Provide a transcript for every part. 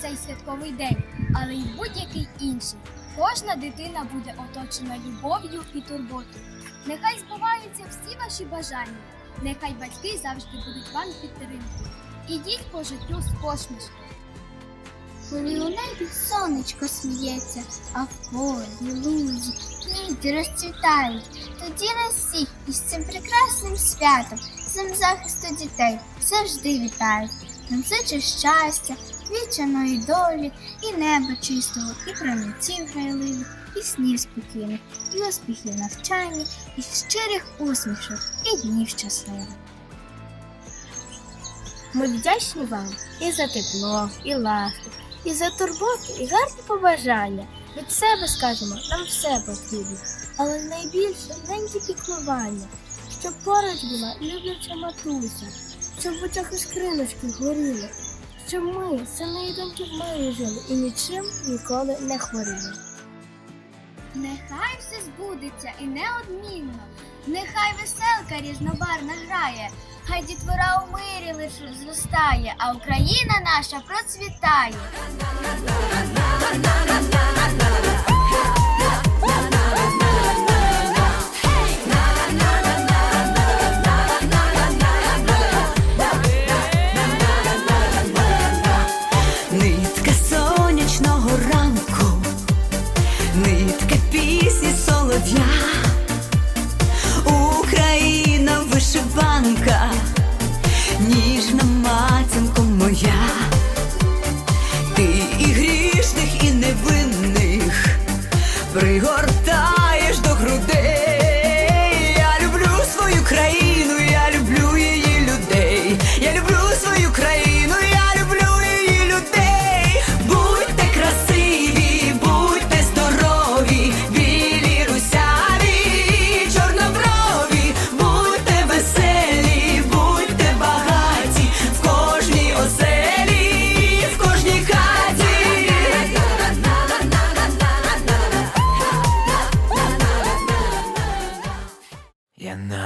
цей святковий день, але й будь-який інший. Кожна дитина буде оточена любов'ю і турботою. Нехай збуваються всі ваші бажання. Нехай батьки завжди будуть вам підтримкою. Ідіть по життю з посмішкою. Коли у небі сонечко сміється, а в полі, лузі, квіти розцвітають, тоді нас всіх із цим прекрасним святом, цим захисту дітей завжди вітають. Нам зичу щастя, вічаної долі, і неба чистого, і промінців грайливих, і снів спокійних, і успіхів навчання, і щирих усмішок, і днів щасливих. Ми вдячні вам і за тепло, і ласку, і за турботу, і гарні побажання. Від себе скажемо, нам все потрібно, але найбільше ненькі піклування, щоб поруч була любляча матуся, щоб в очах іскриночки горіли, щоб ми, сини і доньки в мирі жили і нічим ніколи не хворіли. Нехай все збудеться і неодмінно. Нехай веселка різнобарна грає, хай дітвора у мирі лише зростає, а Україна наша процвітає. Нитка пісні солов'я, Україна вишиванка, ніжна матінко моя, ти і грішних, і невинних пригортаєш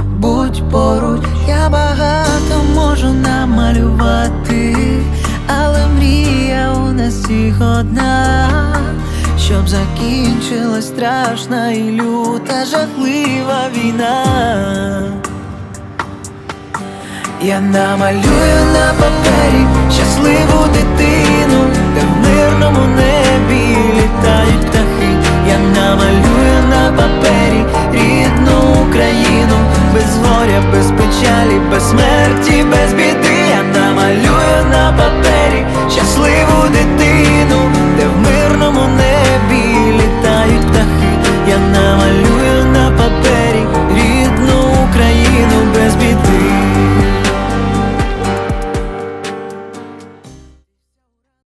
будь поруч. Я багато можу намалювати, але мрія у нас всіх одна. Щоб закінчилась страшна і люта жахлива війна. Я намалюю на папері щасливу дитину, де в горя, без печалі, без смерті, без біди, я намалюю на папері щасливо.